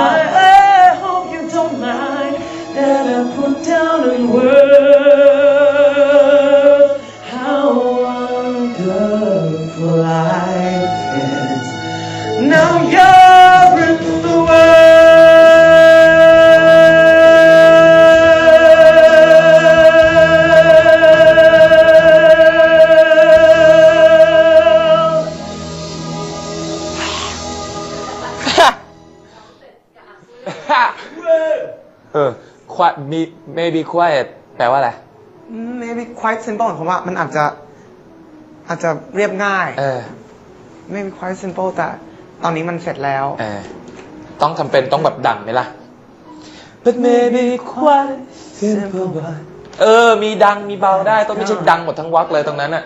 I, I hope you don't mind that I put down in words how wonderful life is. Now you ค่ะเออ quiet me- maybe quiet แปลว่าอะไรอืม maybe quite simple ของผมว่ามันอาจจะอาจจะเรียบง่าย เออ maybe quite simple แต่ตอนนี้มันเสร็จแล้ว เออ ต้องทำเป็นต้องแบบดังไหมล่ะ but maybe quite simple but เออ มีดังมีเบาได้ ต้องไม่ใช่ดังหมดทั้งวักเลยตรงนั้นอะ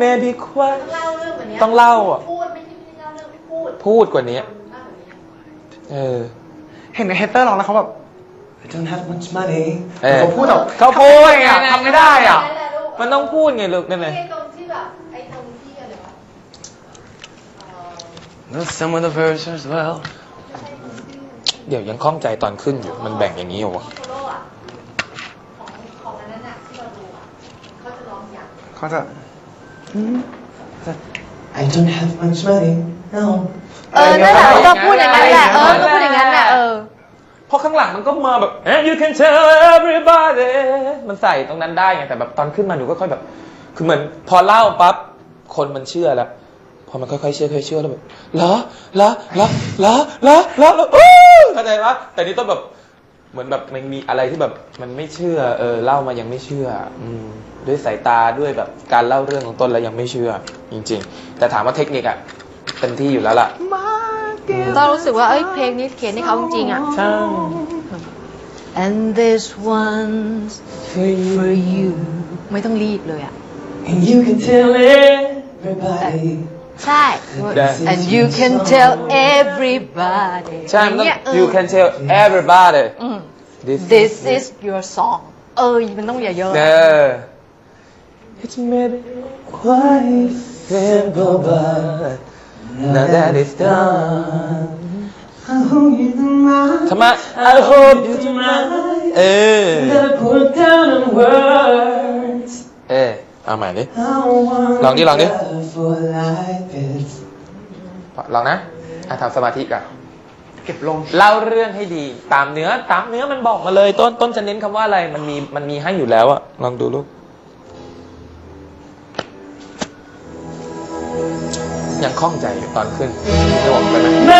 maybe quite ต้องเล่าเรื่องแบบนี้ยต้องเล่าอะพูดไม่ใช่ไม่ใช่เล่าเรื่องไม่พูดพูดกว่านี้เล่าแบบนี้เออ เห็นในเฮเตอร์ร้องแล้วเขาแบบ I don't have much money เออ เขาพูดแบบเขาพูดทำไมอะไงทำไม่ได้อะ นั่นแหละลูกมันต้องพูดไงลูกนั่นไงไอ้ตรงที่แบบไอ้ตรงที่อะไรวะเอ่อ Know some of the verses well เดี๋ยวยังคล่องใจตอนขึ้นอยู่ มันแบ่งอย่างนี้อยู่วะ โซโล่อะของของอันนั้นอะที่เราดูอะเขาจะร้องอย่าง เขาจะ I don't have much money no เออนั่นแหละก็พูดอย่างนั้นแหละ เออก็พูดอย่างนั้นแหละเออ เพราะข้างหลังมันก็มาแบบ And you can tell everybody มันใส่ตรงนั้นได้ไงแต่แบบตอนขึ้นมาหนูก็ค่อยแบบ คือเหมือนพอเล่าปั๊บคนมันเชื่อแล้ว พอมันค่อยๆเชื่อค่อยๆเชื่อแล้วแบบเหรอเหรอเหรอเหรอเหรอเหรอเหรออู้เข้าใจปะแต่นี่ต้องแบบเหมือนแบบมันมีอะไรที่แบบมันไม่เชื่อ เออเล่ามายังไม่เชื่อ อืมด้วยสายตาด้วยแบบการเล่าเรื่องของต้นแล้วยังไม่เชื่อ จริง ๆ แต่ถามว่าเทคนิคอะเต็มที่อยู่แล้วล่ะ ต้องรู้สึกว่า เอ้ย เพลงนี้เขียนให้เขาจริงๆอ่ะ ใช่ and this one's for you ไม่ต้องรีบเลยอ่ะ and you can tell everybody ใช่ and you can tell everybody ใช่ มันต้อง ย่างเงี้ยเออ you can tell everybody อืม this this is your song เออ มันต้องอย่าเยอะ เออ it's maybe quite simple but now that it's done I hope you tonight ทำไม I hope you tonight เออ that I put down in words เออเอาใหม่ดิ how ลองดิลองดิ wonderful life is ลองนะอะทำสมาธิก่อนเก็บลง เล่าเรื่องให้ดี ตามเนื้อตามเนื้อมันบอกมาเลย ต้นต้นจะเน้นคำว่าอะไร มันมีมันมีให้อยู่แล้วอะลองดูลูก ยังคล่องใจอยู่ตอนขึ้นจะบอกไปไหม My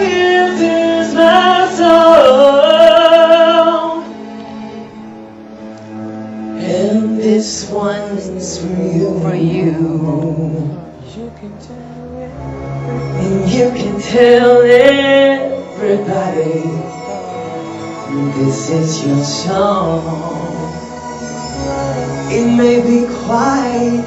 gift is my soul and this one's for you for you and you can tell everybody this is your song. It may be quite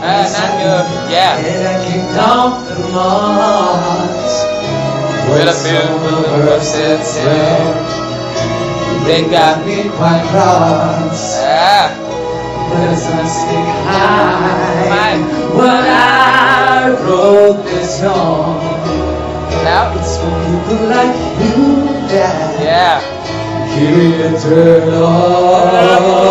Uh, not good. Yeah. And I can compromise with a few verses They got me quite cross. Yeah. But I stick high, when I wrote this song, now it's for people like you, Dad. Yeah. Give me the turn off.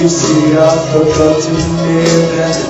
You see I forgot to live and breathe